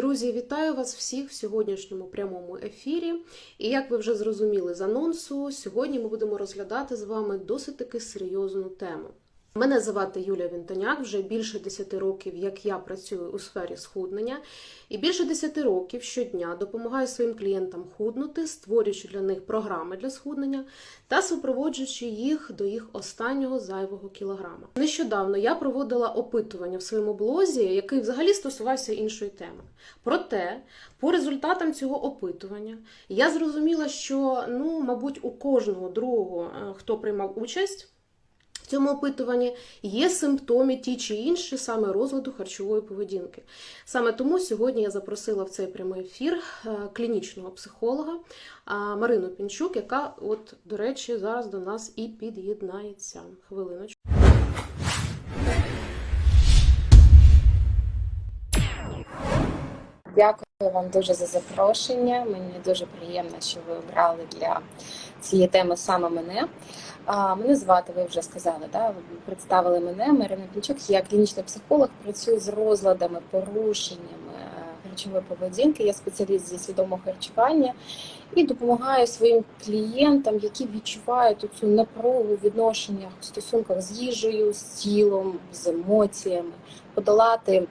Друзі, вітаю вас всіх в сьогоднішньому прямому ефірі. І як ви вже зрозуміли з анонсу, сьогодні ми будемо розглядати з вами досить таки серйозну тему. Мене звати Юлія Вінтоняк, вже більше 10 років, як я працюю у сфері схуднення, і більше 10 років щодня допомагаю своїм клієнтам худнути, створюючи для них програми для схуднення та супроводжуючи їх до їх останнього зайвого кілограма. Нещодавно я проводила опитування в своєму блозі, який взагалі стосувався іншої теми. Проте, по результатам цього опитування, я зрозуміла, що ну, мабуть, у кожного другого, е, хто приймав участь. Цьому опитуванні є симптоми ті чи інші саме розладу харчової поведінки. Саме тому сьогодні я запросила в цей прямий ефір е, клінічного психолога Марину Пінчук, яка, от, до речі, зараз до нас і під'єднається. Хвилиночку. Дякую вам дуже за запрошення. Мені дуже приємно, що ви обрали для цієї теми саме мене. Мене звати, ви вже сказали, да? ви представили мене. Марина Пінчук, я клінічний психолог, працюю з розладами, порушеннями е, харчової поведінки. Я спеціаліст зі свідомого харчування і допомагаю своїм клієнтам, які відчувають цю напругу в відношеннях в стосунках з їжею, з тілом, з емоціями, подолати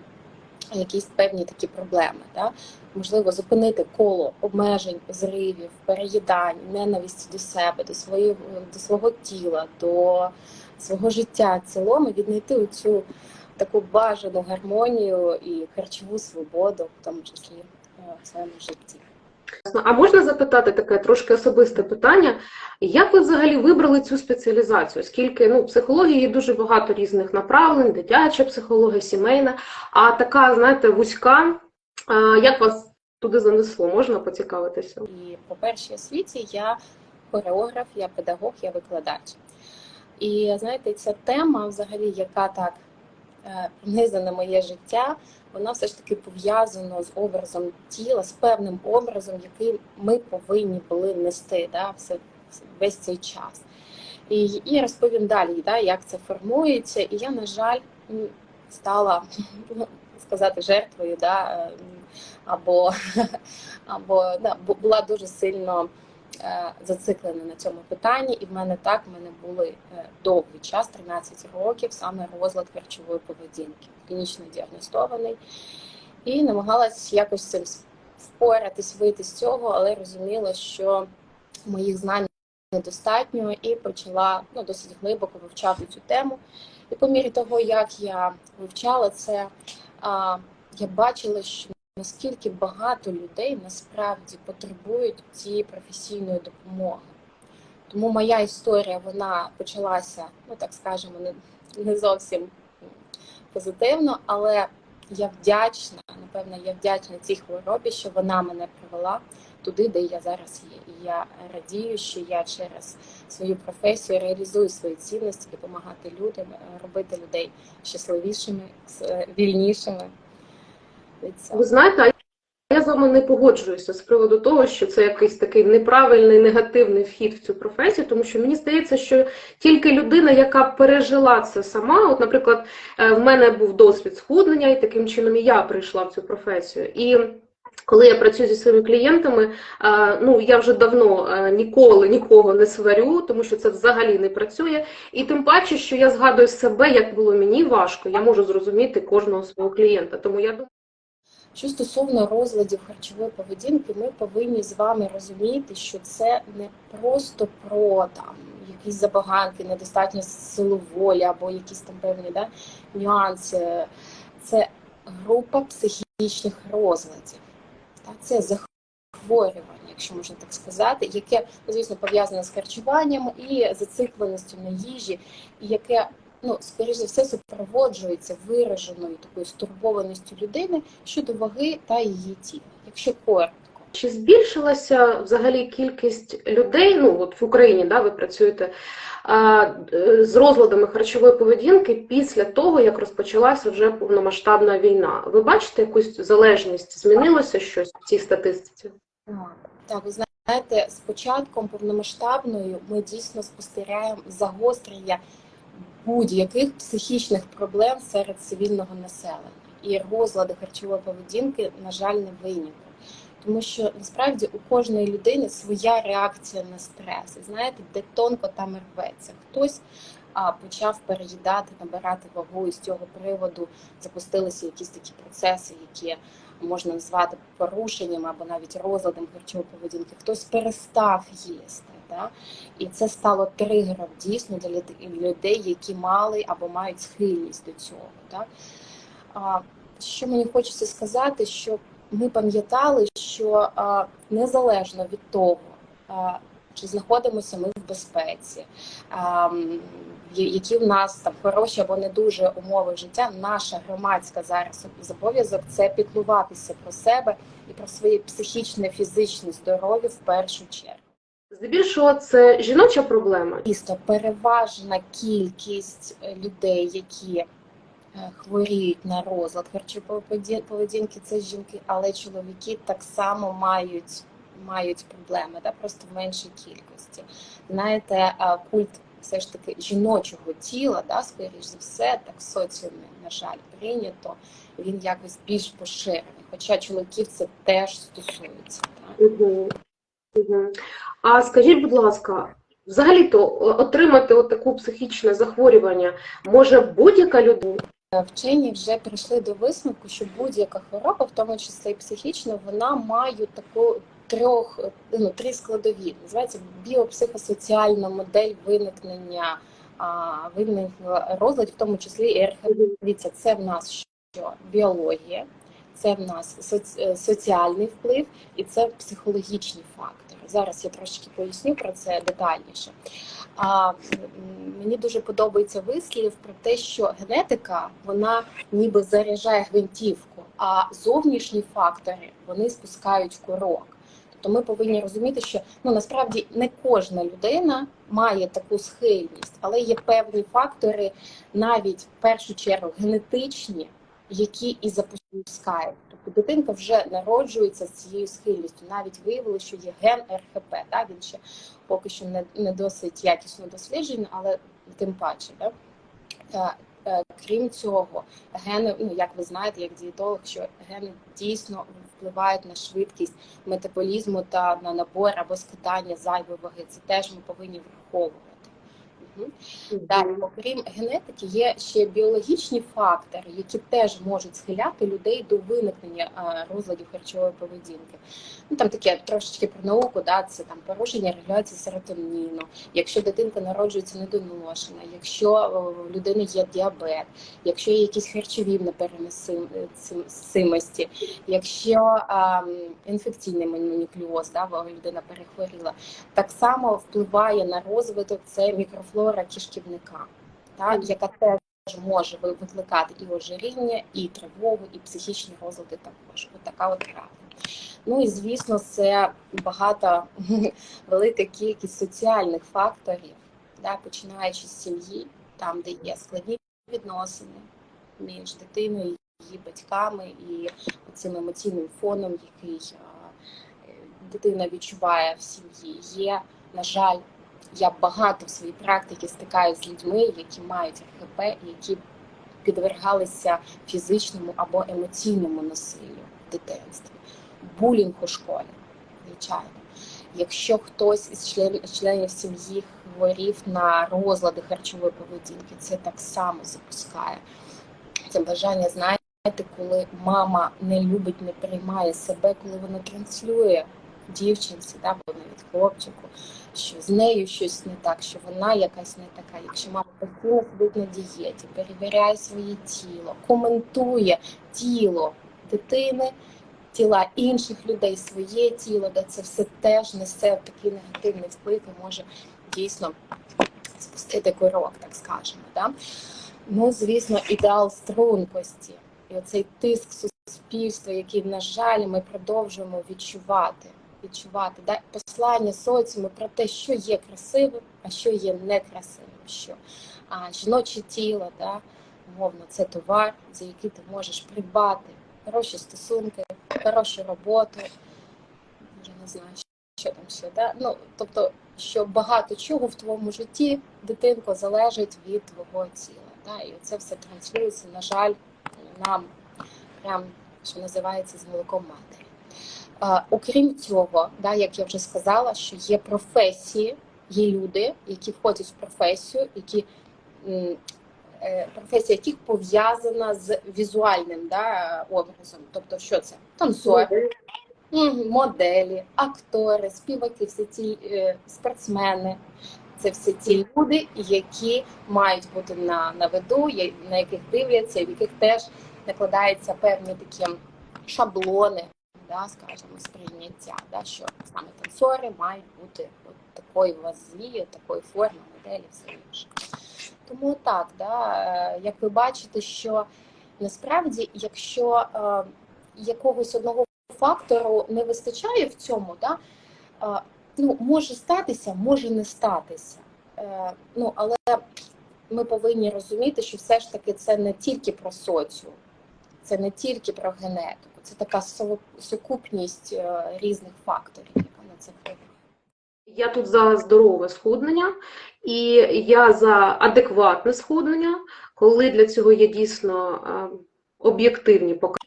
якісь певні такі проблеми. Да? Можливо, зупинити коло обмежень, зривів, переїдань, ненависті до себе, до свого, до свого тіла, до свого життя в цілому, віднайти оцю таку бажану гармонію і харчову свободу, в тому числі е, в своєму житті. А можна запитати таке трошки особисте питання? Як ви взагалі вибрали цю спеціалізацію? Оскільки ну, психології є дуже багато різних направлень, дитяча психологія, сімейна, а така, знаєте, вузька, як вас туди занесло? Можна поцікавитися? І по першій освіті я хореограф, я педагог, я викладач. І знаєте, ця тема, взагалі, яка так е, пронизана моє життя, вона все ж таки пов'язана з образом тіла, з певним образом, який ми повинні були нести да, все, весь цей час. І, і розповім далі, да, як це формується. І я, на жаль, стала сказати жертвою, да, е, або, або да, була дуже сильно е, зациклена на цьому питанні, і в мене так в мене були е, довгий час, 13 років, саме розлад харчової поведінки, клінічно діагностований, і намагалась якось цим впоратись, вийти з цього, але розуміла, що моїх знань недостатньо, і почала ну, досить глибоко вивчати цю тему. І по мірі того, як я вивчала це, я бачила, що наскільки багато людей насправді потребують цієї професійної допомоги. Тому моя історія вона почалася, ну так скажемо, не, не зовсім позитивно, але я вдячна, напевно, я вдячна цій хворобі, що вона мене привела туди, де я зараз є. І я радію, що я через свою професію реалізую свої цінності, допомагати людям, е, робити людей щасливішими, вільнішими. від. Ви знаєте, я з вами не погоджуюся з приводу того, що це якийсь такий неправильний негативний вхід в цю професію, тому що мені здається, що тільки людина, яка пережила це сама, от, наприклад, е, в мене був досвід схуднення, і таким чином і я прийшла в цю професію. І коли я працюю зі своїми клієнтами, ну я вже давно ніколи нікого не сварю, тому що це взагалі не працює. І тим паче, що я згадую себе, як було мені важко, я можу зрозуміти кожного свого клієнта. Тому я думаю. Що стосовно розладів харчової поведінки, ми повинні з вами розуміти, що це не просто про там якісь забаганки, недостатньо сили волі або якісь там певні да, нюанси. Це група психічних розладів. Це захворювання, якщо можна так сказати, яке, ну, звісно, пов'язане з харчуванням і зацикленістю на їжі, і яке ну, скоріш за все, супроводжується вираженою такою стурбованістю людини щодо ваги та її тіла. Якщо коротко, Чи збільшилася взагалі кількість людей? Ну от в Україні, да, ви працюєте а, з розладами харчової поведінки після того, як розпочалася вже повномасштабна війна. Ви бачите якусь залежність? Змінилося щось в цій статистиці? так ви знаєте, з початком повномасштабною ми дійсно спостерігаємо загострення будь-яких психічних проблем серед цивільного населення. і розлади харчової поведінки, на жаль, не виняток. Тому що насправді у кожної людини своя реакція на стрес. І знаєте, де тонко там рветься. Хтось а, почав переїдати, набирати вагу, і з цього приводу запустилися якісь такі процеси, які можна назвати порушенням або навіть розладом харчової поведінки. Хтось перестав їсти. Да? І це стало тригером дійсно для людей, які мали або мають схильність до цього. Да? А, що мені хочеться сказати, що ми пам'ятали, що а, незалежно від того, а, чи знаходимося ми в безпеці, а, які в нас там хороші або не дуже умови життя, наша громадська зараз зобов'язок це піклуватися про себе і про своє психічне, фізичне здоров'я в першу чергу. Здебільшого це жіноча проблема. Дійсно, переважна кількість людей, які хворіють на розлад харчової поведі- поведінки, це жінки, але чоловіки так само мають, мають проблеми, да, просто в меншій кількості. Знаєте, культ все ж таки жіночого тіла, да, скоріш за все, так в соціумі, на жаль, прийнято. Він якось більш поширений. Хоча чоловіків це теж стосується. Так? А скажіть, будь ласка, взагалі-то отримати от таку психічне захворювання може будь-яка людина? Вчені вже прийшли до висновку, що будь-яка хвороба, в тому числі і психічна, вона має таку трьох ну, три складові. Називається біопсихосоціальна модель виникнення а, виникнення розладів, в тому числі і. Дивіться, це в нас що біологія, це в нас соці- е, соціальний вплив і це психологічні фактори. Зараз я трошки поясню про це детальніше. А мені дуже подобається вислів про те, що генетика вона ніби заряджає гвинтівку, а зовнішні фактори вони спускають курок. Тобто ми повинні розуміти, що ну насправді не кожна людина має таку схильність, але є певні фактори, навіть в першу чергу генетичні, які і запускають. Тобто дитинка вже народжується з цією схильністю. Навіть виявили, що є ген РХП. Да? Він ще поки що не, не досить якісно досліджений, але тим паче. Да? Е, е, Крім цього, гени, ну як ви знаєте, як дієтолог, що гени дійсно впливають на швидкість метаболізму та на набор або скидання зайвої ваги. Це теж ми повинні враховувати. Далі, окрім генетики, є ще біологічні фактори, які теж можуть схиляти людей до виникнення розладів харчової поведінки. Ну там таке трошечки про науку, да, це там порушення регуляції серотоніну, якщо дитинка народжується недоношена, якщо в людини є діабет, якщо є якісь харчові непереносимості, якщо е, інфекційний мононуклеоз, да, людина перехворіла, так само впливає на розвиток це мікрофлора кишківника, та, яка теж може викликати і ожиріння, і тривогу, і психічні розлади також. Ось така от правда. Ну і звісно, це багато велика кількість соціальних факторів, да, починаючи з сім'ї, там, де є складні відносини між дитиною, її батьками і цим емоційним фоном, який дитина відчуває в сім'ї. Є, на жаль, я багато в своїй практиці стикаюся з людьми, які мають РХП, які підвергалися фізичному або емоційному насиллю в дитинстві, булінг у школі, звичайно. Якщо хтось із член- членів сім'ї хворів на розлади харчової поведінки, це так само запускає це бажання, знаєте, коли мама не любить, не приймає себе, коли вона транслює дівчинці, да, або навіть хлопчику, що з нею щось не так, що вона якась не така. Якщо мама постійно сидить на дієті, перевіряє своє тіло, коментує тіло дитини, тіла інших людей, своє тіло, де це все теж несе такий негативний вплив і може дійсно спустити курок, так скажемо. Да? Ну, звісно, ідеал стрункості і оцей тиск суспільства, який, на жаль, ми продовжуємо відчувати. Відчувати да? послання соціуму про те, що є красивим, а що є некрасивим. Що а, жіноче тіло, да? мовно, це товар, за який ти можеш придбати хороші стосунки, хорошу роботу. Я не знаю, що там ще. Да? Ну, тобто, що багато чого в твоєму житті, дитинко, залежить від твого тіла. Да? І це все транслюється, на жаль, нам прям, що називається, з молоком матері. Окрім цього, да, як я вже сказала, що є професії, є люди, які входять в професію, які е, професія яких пов'язана з візуальним да, образом. Тобто, що це? Танцори, моделі, актори, співаки, всі ці е, спортсмени. Це всі ті люди, які мають бути на, на виду, на яких дивляться, в яких теж накладаються певні такі шаблони, да, скажімо, сприйняття, да, що саме танцори мають бути от такої вазі, такої форми, моделі, все інше. Тому так, да, е, як ви бачите, що насправді, якщо е, якогось одного фактору не вистачає в цьому, да, е, ну, може статися, може не статися. Е, ну, але ми повинні розуміти, що все ж таки це не тільки про соціум, це не тільки про генетику, це така сукупність е, різних факторів, яка на це впливає. Я тут за здорове схуднення, і я за адекватне схуднення, коли для цього є дійсно е, об'єктивні показники.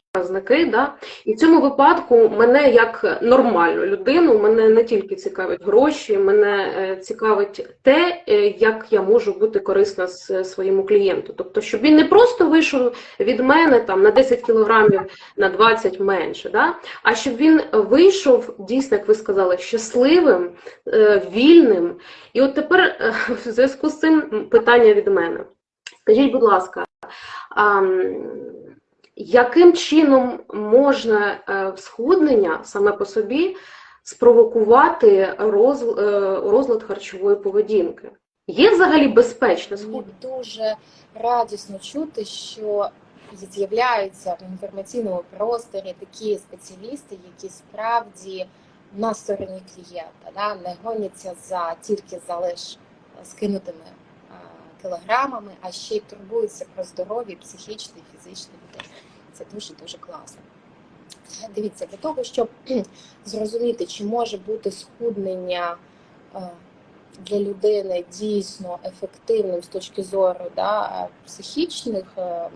Да? І в цьому випадку мене як нормальну людину, мене не тільки цікавить гроші, мене е, цікавить те, е, як я можу бути корисна своєму клієнту. Тобто, щоб він не просто вийшов від мене там на 10 кілограмів, на 20 менше, да? а щоб він вийшов дійсно, як ви сказали, щасливим, е, вільним. І от тепер в зв'язку з цим питання від мене. Скажіть, будь ласка, яким чином можна е, схуднення саме по собі спровокувати е, розлад харчової поведінки? Є взагалі безпечне Мені схуднення? дуже радісно чути, що з'являються в інформаційному просторі такі спеціалісти, які справді на стороні клієнта, да, не гоняться за тільки за лиш скинутими а, кілограмами, а ще й турбуються про здоров'я психічне і фізичне людей. Це дуже дуже класно. Дивіться, для того, щоб зрозуміти, чи може бути схуднення е, для людини дійсно ефективним з точки зору да, психічних е, е,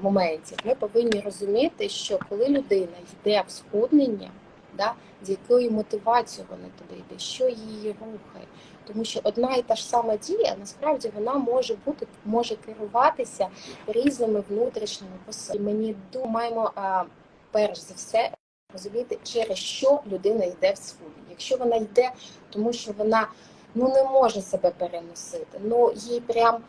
моментів, ми повинні розуміти, що коли людина йде в схуднення, да, з якою мотивацією вона туди йде, що її рухає. Тому що одна і та ж сама дія насправді вона може бути, може керуватися різними внутрішніми посилами. Мені думаємо, а, перш за все розуміти, через що людина йде в свою. Якщо вона йде, тому що вона ну не може себе переносити, ну їй прям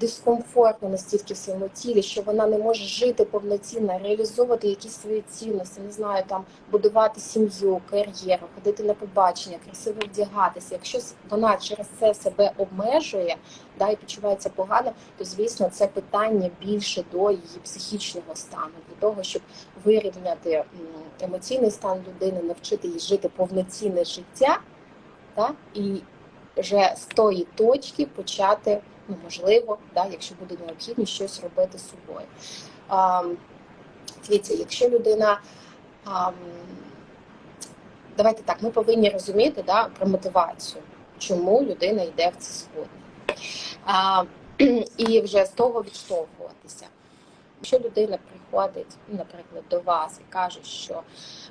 дискомфортно настільки в своєму тілі, що вона не може жити повноцінно, реалізовувати якісь свої цінності, не знаю, там будувати сім'ю, кар'єру, ходити на побачення, красиво вдягатися. Якщо вона через це себе обмежує, да, і почувається погано, то звісно це питання більше до її психічного стану, для того, щоб вирівняти емоційний стан людини, навчити її жити повноцінне життя, та, і вже з тої точки почати, ну можливо, да, якщо буде необхідність, щось робити з собою. А, дивіться, якщо людина. А, давайте так, ми повинні розуміти да, про мотивацію, чому людина йде в це сходне. І вже з того відштовхуватися. Якщо людина приходить, ну, наприклад, до вас і каже, що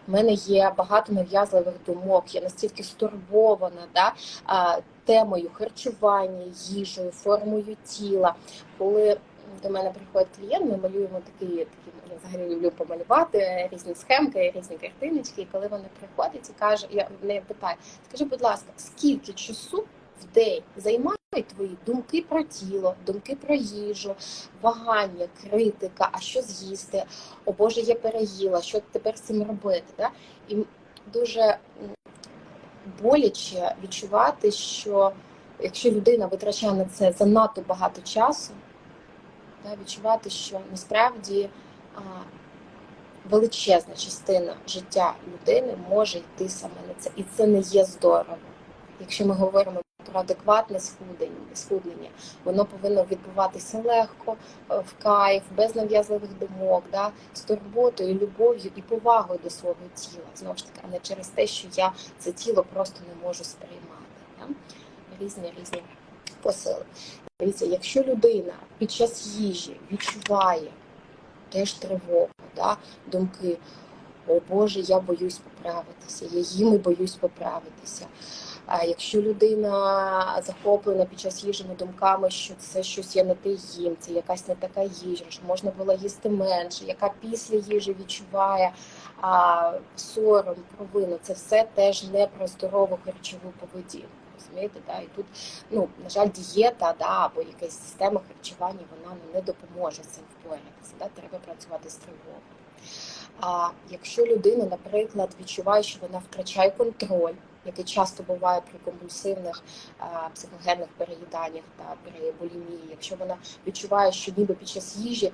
в мене є багато нав'язливих думок, я настільки стурбована да, темою харчування, їжею, формою тіла. Коли до мене приходить клієнт, ми малюємо такі, такі я взагалі люблю помалювати різні схемки, різні картиночки. І коли вона приходить і каже, я в неї питаю, скажи, будь ласка, скільки часу в день займають твої думки про тіло, думки про їжу, вагання, критика, а що з'їсти? О Боже, я переїла, що тепер з цим робити? Да? І дуже боляче відчувати, що якщо людина витрачає на це занадто багато часу, да, відчувати, що насправді а, величезна частина життя людини може йти саме на це, і це не є здорово. Якщо ми говоримо про адекватне схудення, схуднення, воно повинно відбуватися легко, е, в кайф, без нав'язливих думок, да, з турботою, любов'ю і повагою до свого тіла. Знову ж таки, а не через те, що я це тіло просто не можу сприймати. Да? Різні різні посили. Дивіться, якщо людина під час їжі відчуває теж тривога, да? думки. О Боже, я боюсь поправитися, я їм і боюсь поправитися. Якщо людина захоплена під час їжими думками, що це щось я не те їм, це якась не така їжа, що можна було їсти менше, яка після їжі відчуває а, сором, провину, це все теж не про здорову харчову поведінку. Розумієте, да? І тут, ну, на жаль, дієта да, або якась система харчування вона не допоможе цим впоратися. Да? Треба працювати з тривогою. А якщо людина, наприклад, відчуває, що вона втрачає контроль, який часто буває при компульсивних психогенних переїданнях та при якщо вона відчуває, що ніби під час їжі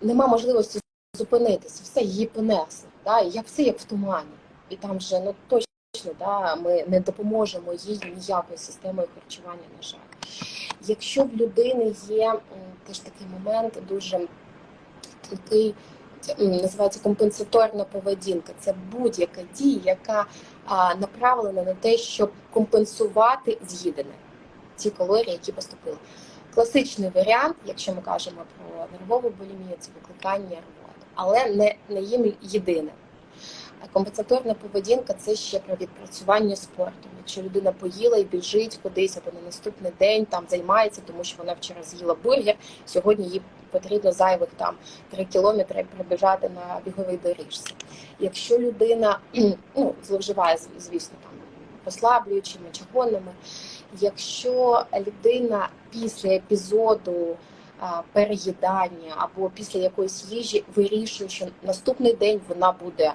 нема можливості зупинитися, все її понесло, да? як все як в тумані, і там вже ну точно да, ми не допоможемо їй ніякою системою харчування, на жаль. Якщо в людини є теж такий момент дуже такий називається компенсаторна поведінка. Це будь-яка дія, яка направлена на те, щоб компенсувати з'їдене ці калорії, які поступили. Класичний варіант, якщо ми кажемо про нервову булімію, це викликання рвоти, але не, не їм єдине. Компенсаторна поведінка це ще про відпрацювання спортом. Якщо людина поїла і біжить кудись або на наступний день там займається, тому що вона вчора з'їла бургер, сьогодні їй потрібно зайвих там 3 кілометри прибіжати на біговій доріжці. Якщо людина ну, зловживає, звісно, там послаблюючими чагонами, якщо людина після епізоду переїдання або після якоїсь їжі вирішує, що наступний день вона буде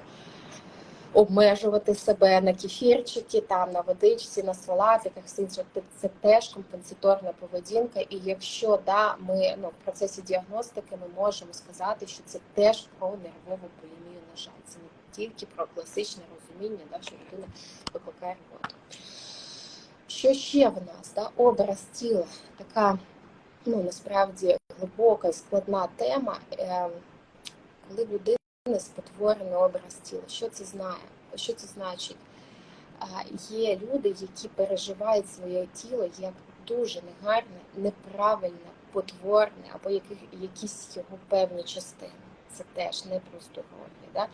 обмежувати себе на кефірчики, там на водичці, на салатиках, все інше, це- це теж компенсаторна поведінка. І якщо да, ми ну, в процесі діагностики ми можемо сказати, що це теж про нервову булімію, на жаль, це не тільки про класичне розуміння, да, що людина викликає роботу. Що ще в нас? Да? Образ тіла, така ну насправді глибока і складна тема, е, коли в людини образ тіла. Що це знає? Що це значить? Є люди, які переживають своє тіло як дуже негарне, неправильне, потворне або якісь його певні частини. Це теж не про здоров'я. Да?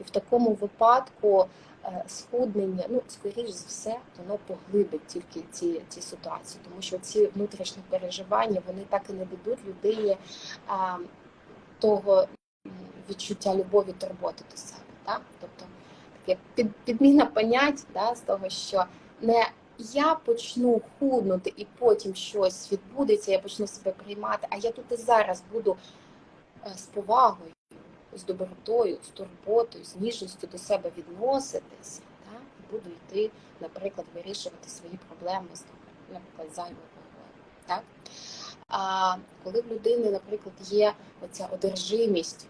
І в такому випадку е, схуднення, ну, скоріш за все, воно поглибить тільки ці, ці ситуації, тому що ці внутрішні переживання вони так і не дадуть людині того відчуття любові, турботи до себе. Да? Тобто таке під, підміна понять да, з того, що не я почну худнути і потім щось відбудеться, я почну себе приймати, а я тут і зараз буду е, з повагою, з добротою, з турботою, з ніжністю до себе відноситися, да? і буду йти, наприклад, вирішувати свої проблеми з наприклад, зайвою. Так? А коли в людини, наприклад, є оця одержимість,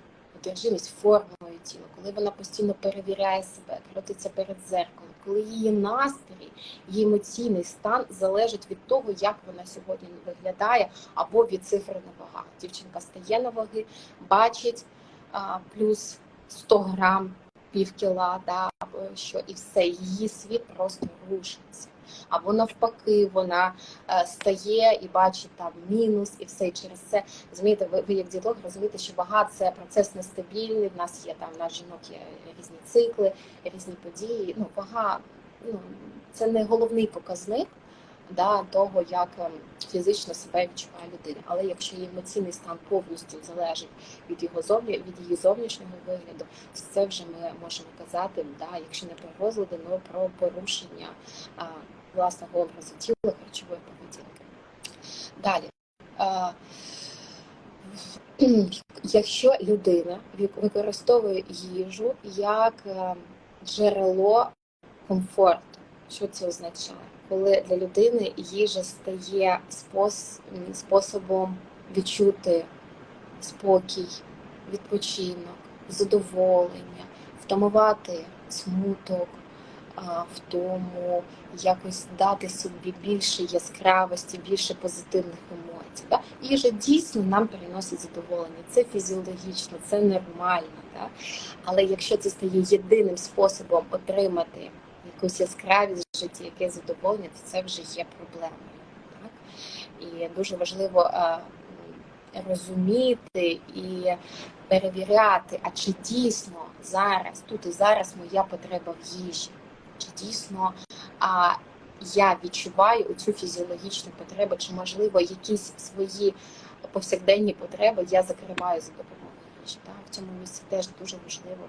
одержимість формою тіла, коли вона постійно перевіряє себе, крутиться перед зеркалом, коли її настрій, її емоційний стан залежить від того, як вона сьогодні виглядає, або від цифри на вагах. Дівчинка стає на ваги, бачить а, плюс 100 грам, пів кіла, да, що і все, її світ просто рушиться. Або навпаки, вона е, стає і бачить там мінус, і все і через це розумієте, ви, ви як діалог розумієте, що вага це процес нестабільний. В нас є там в нас жінок є різні цикли, різні події. Ну, вага ну це не головний показник да, того, як ем, фізично себе відчуває людина. Але якщо її емоційний стан повністю залежить від його зовні, від її зовнішнього вигляду, то це вже ми можемо казати, да, якщо не про розлади, але про порушення а, власного образу тіла харчової поведінки. Далі. А, Якщо людина використовує їжу як е, джерело комфорту, що це означає? Коли для людини їжа стає спос- способом відчути спокій, відпочинок, задоволення, втамувати смуток, а, втому, якось дати собі більше яскравості, більше позитивних емоцій. Да? Їжа дійсно нам приносить задоволення. Це фізіологічно, це нормально. Да? Але якщо це стає єдиним способом отримати якусь яскравість в житті, яке задоволення, то це вже є проблемою. Так? І дуже важливо а, розуміти і перевіряти, а чи дійсно зараз, тут і зараз моя потреба в їжі, чи дійсно а, я відчуваю цю фізіологічну потребу, чи можливо якісь свої повсякденні потреби я закриваю за допомогою їжі. Так? В цьому місці теж дуже важливо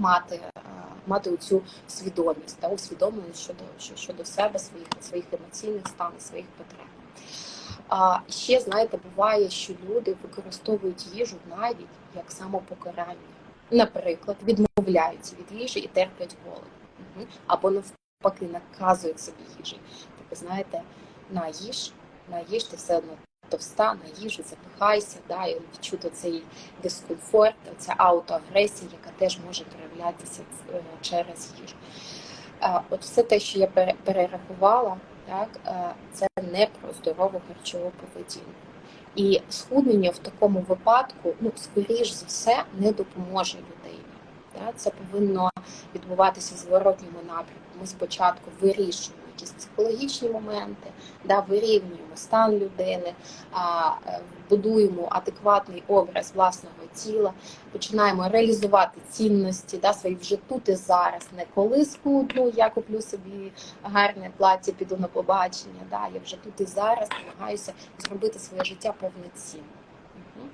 мати, е, мати цю свідомість та усвідомлення щодо щодо себе, своїх своїх емоційних станів, своїх потреб. Ще знаєте, буває, що люди використовують їжу навіть як самопокарання. Наприклад, відмовляються від їжі і терплять голод. Або навпаки наказують собі їжі. Тобто, знаєте, на їж, на їж, ти все одно товста, на їжу, запихайся, да, і відчути цей дискомфорт, ця аутоагресія, яка теж може проявлятися е, через їжу. От все те, що я перерахувала, так, е, це не про здорову харчову поведінку. І схуднення в такому випадку, ну, скоріш за все, не допоможе людині. Це повинно відбуватися в зворотньому напрямку. Ми спочатку вирішуємо якісь психологічні моменти, да, вирівнюємо стан людини, а, е, будуємо адекватний образ власного тіла, починаємо реалізувати цінності да, свої вже тут і зараз, не коли схудну, я куплю собі гарне плаття, піду на побачення. Да, я вже тут і зараз намагаюся зробити своє життя повноцінним.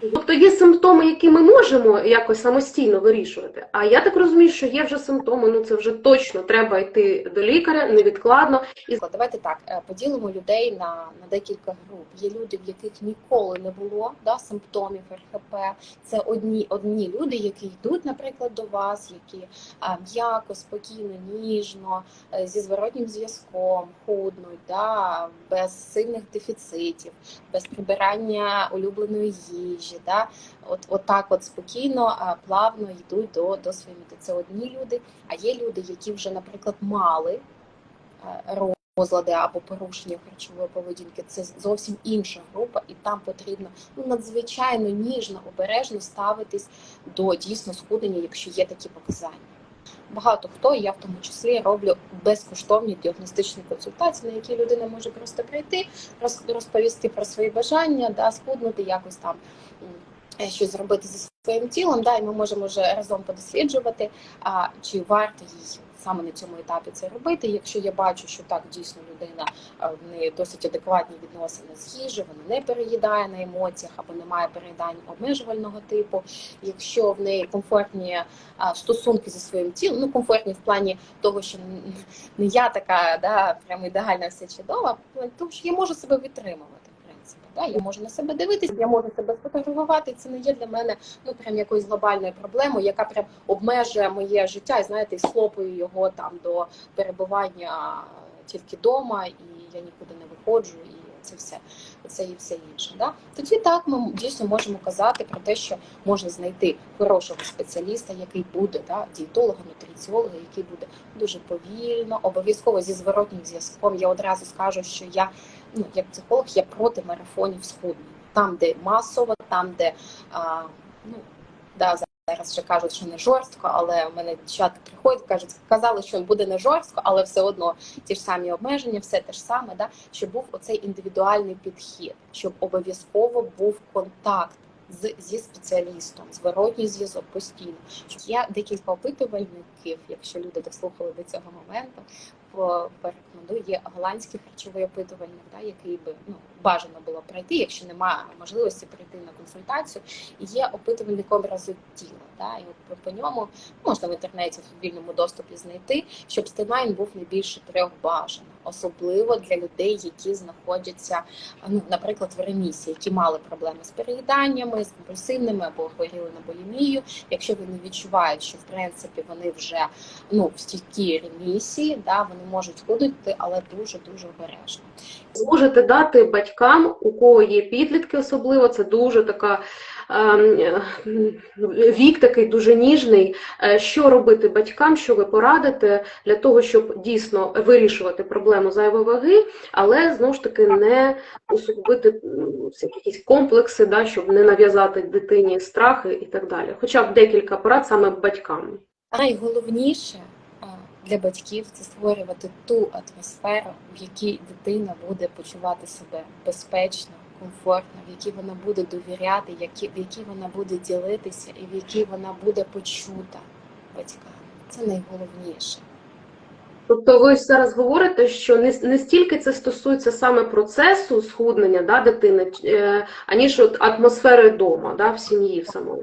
Мгм. Тобто є симптоми, які ми можемо якось самостійно вирішувати. А я так розумію, що є вже симптоми, ну це вже точно треба йти до лікаря невідкладно. Наприклад, Давайте так е, поділимо людей на, на декілька груп. Є люди, в яких ніколи не було да, симптомів РХП. Це одні одні люди, які йдуть, наприклад, до вас, які м'яко, спокійно, ніжно, е, зі зворотнім зв'язком, худнуть, да, без сильних дефіцитів, без прибирання улюбленої їжі. Да. От, от так от спокійно, плавно йдуть до, до своєї мети. Це одні люди, а є люди, які вже, наприклад, мали е, розлади або порушення харчової поведінки. Це зовсім інша група, і там потрібно ну, надзвичайно ніжно, обережно ставитись до дійсно схуднення, якщо є такі показання. Багато хто, я в тому числі роблю безкоштовні діагностичні консультації, на які людина може просто прийти, роз- розповісти про свої бажання, да, схуднути, якось там щось зробити зі своїм тілом. Да, і ми можемо вже разом подосліджувати, а, чи варто їй саме на цьому етапі це робити. Якщо я бачу, що так дійсно людина в неї досить адекватні відносини з їжею, вона не переїдає на емоціях або не має переїдань обмежувального типу. Якщо в неї комфортні а, стосунки зі своїм тілом, ну комфортні в плані того, що не я така, да, прям ідеальна все чудова, того, що я можу себе відтримувати. Да? Я можу на себе дивитися, я можу себе сфотографувати. Це не є для мене ну прям якоюсь глобальною проблемою, яка прям обмежує моє життя, і знаєте, і схлопує його там до перебування тільки вдома, і я нікуди не виходжу, і це все, це і все інше. Да? Тоді так ми дійсно можемо казати про те, що можна знайти хорошого спеціаліста, який буде да, дієтолога, нутриціолога, який буде дуже повільно, обов'язково зі зворотнім зв'язком. Я одразу скажу, що я ну як психолог, я проти марафонів схуднення. Там, де масово, там, де а, ну да, зараз вже кажуть, що не жорстко, але в мене дівчата приходять, кажуть, казали, що буде не жорстко, але все одно ті ж самі обмеження, все те ж саме, да, щоб був оцей індивідуальний підхід, щоб обов'язково був контакт. З зі спеціалістом, зворотній зв'язок постійно. Є декілька опитувальників, якщо люди дослухали до цього моменту, по- порекомендую. Є голландський харчовий опитувальник, да, який би ну бажано було пройти, якщо немає можливості прийти на консультацію. Є опитувальник образу тіла. Да, і от по, ньому можна в інтернеті в вільному доступі знайти, щоб стемайн був не більше трьох бажано, особливо для людей, які знаходяться, ну, наприклад, в ремісії, які мали проблеми з переїданнями, з компульсивними або хворіли на булімію. Якщо вони відчувають, що в принципі вони вже ну в стійкій ремісії, да, вони можуть худити, але дуже дуже обережно. Зможете дати батькам, у кого є підлітки, особливо це дуже така ем, вік такий дуже ніжний. Е, Що робити батькам, що ви порадите для того, щоб дійсно вирішувати проблему зайвої ваги, але знову ж таки не усугубити якісь комплекси, да, щоб не нав'язати дитині страхи і так далі. Хоча б декілька порад саме батькам. Найголовніше для батьків це створювати ту атмосферу, в якій дитина буде почувати себе безпечно, комфортна, в якій вона буде довіряти, в якій вона буде ділитися і в якій вона буде почута батьками. Це найголовніше. Тобто ви зараз говорите, що не, не стільки це стосується саме процесу схуднення да, дитини, е, аніж от атмосфери вдома, да, в сім'ї в самому.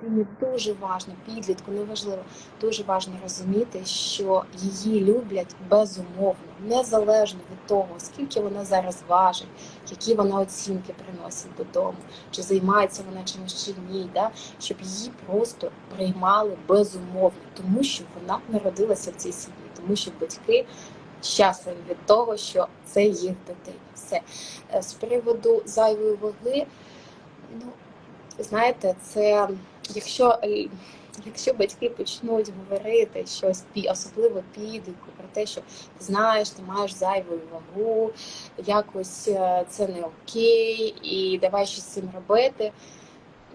Дитині дуже важно, підлітку неважливо, дуже важно розуміти, що її люблять безумовно, незалежно від того, скільки вона зараз важить, які вона оцінки приносить додому, чи займається вона чимось чи ні, да? щоб її просто приймали безумовно, тому що вона народилася в цій сім'ї, тому що батьки щасливі від того, що це їх дитина. Все Е, з приводу зайвої ваги, ну знаєте, це якщо, е, якщо батьки почнуть говорити щось особливо підлітку про те, що ти знаєш, ти маєш зайву вагу, якось е, це не окей, і давай щось з цим робити.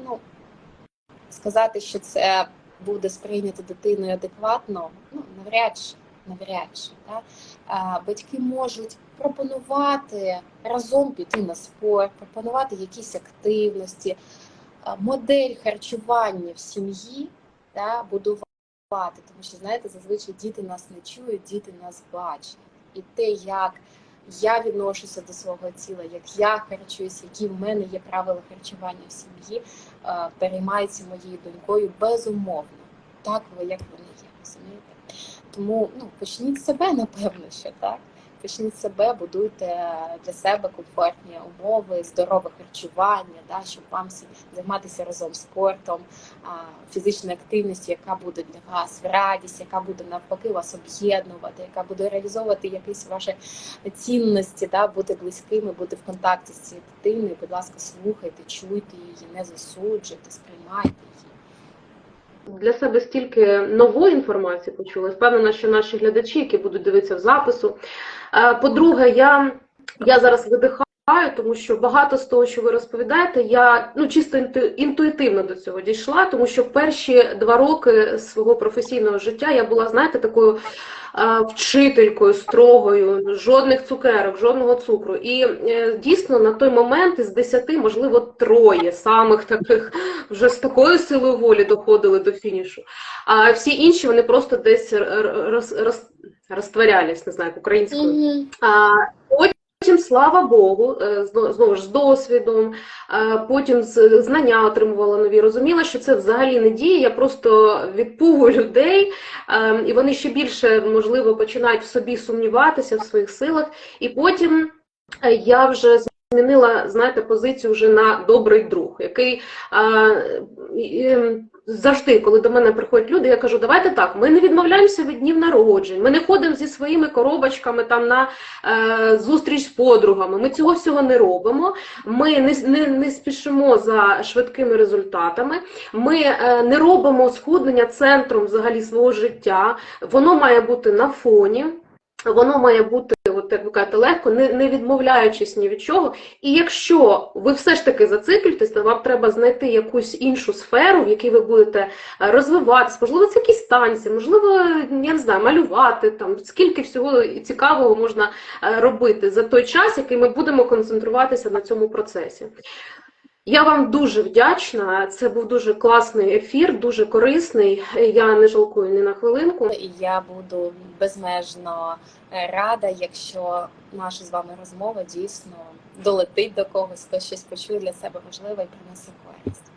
Ну, сказати, що це буде сприйнято дитиною адекватно, ну навряд чи. Навряд чи да? а, батьки можуть пропонувати разом піти на спорт, пропонувати якісь активності, модель харчування в сім'ї да, будувати. Тому що, знаєте, зазвичай діти нас не чують, діти нас бачать. І те, як я відношуся до свого тіла, як я харчуюся, які в мене є правила харчування в сім'ї, переймається моєю донькою безумовно, так як вони є, розумієте? Тому ну, почніть з себе, напевно, що так. Почніть себе, будуйте для себе комфортні умови, здорове харчування, да, щоб вам займатися разом спортом, фізичною активністю, яка буде для вас радість, яка буде навпаки вас об'єднувати, яка буде реалізовувати якісь ваші цінності, да, бути близькими, бути в контакті з цією дитиною. Будь ласка, слухайте, чуйте її, не засуджуйте, сприймайте її. Для себе стільки нової інформації почула. Впевнена, що наші глядачі, які будуть дивитися в запису. Е, По-друге, я, я зараз видихаю, тому що багато з того, що ви розповідаєте, я ну чисто інтуїтивно до цього дійшла, тому що перші два роки свого професійного життя я була, знаєте, такою е, вчителькою строгою, жодних цукерок, жодного цукру. І е, дійсно на той момент із десяти, можливо, троє самих таких вже з такою силою волі доходили до фінішу. А всі інші вони просто десь роз, роз, розтворялись, не знаю, українською. А, Потім, слава Богу, е, знову ж з досвідом, е, потім знання отримувала нові. Розуміла, що це взагалі не діє. Я просто відпугую людей, е, і вони ще більше, можливо, починають в собі сумніватися в своїх силах. І потім я вже змінила, знаєте, позицію вже на добрий друг, який завжди, коли до мене приходять люди, я кажу, давайте так, ми не відмовляємося від днів народжень, ми не ходимо зі своїми коробочками там на е, зустріч з подругами. Ми цього всього не робимо. Ми не, не, не спішимо за швидкими результатами. Ми е, не робимо схуднення центром взагалі свого життя. Воно має бути на фоні. Воно має бути, от як ви кажете, легко, не, не відмовляючись ні від чого. І якщо ви все ж таки зациклюєтесь, то вам треба знайти якусь іншу сферу, в якій ви будете е, розвиватися. Можливо, це якісь танці, можливо, я не знаю, малювати там, скільки всього цікавого можна е, робити за той час, який ми будемо концентруватися на цьому процесі. Я вам дуже вдячна. Це був дуже класний ефір, дуже корисний. Я не жалкую ні на хвилинку. Я буду безмежно е, рада, якщо наша з вами розмова дійсно долетить до когось, хто щось почує для себе важливе і принесе користь.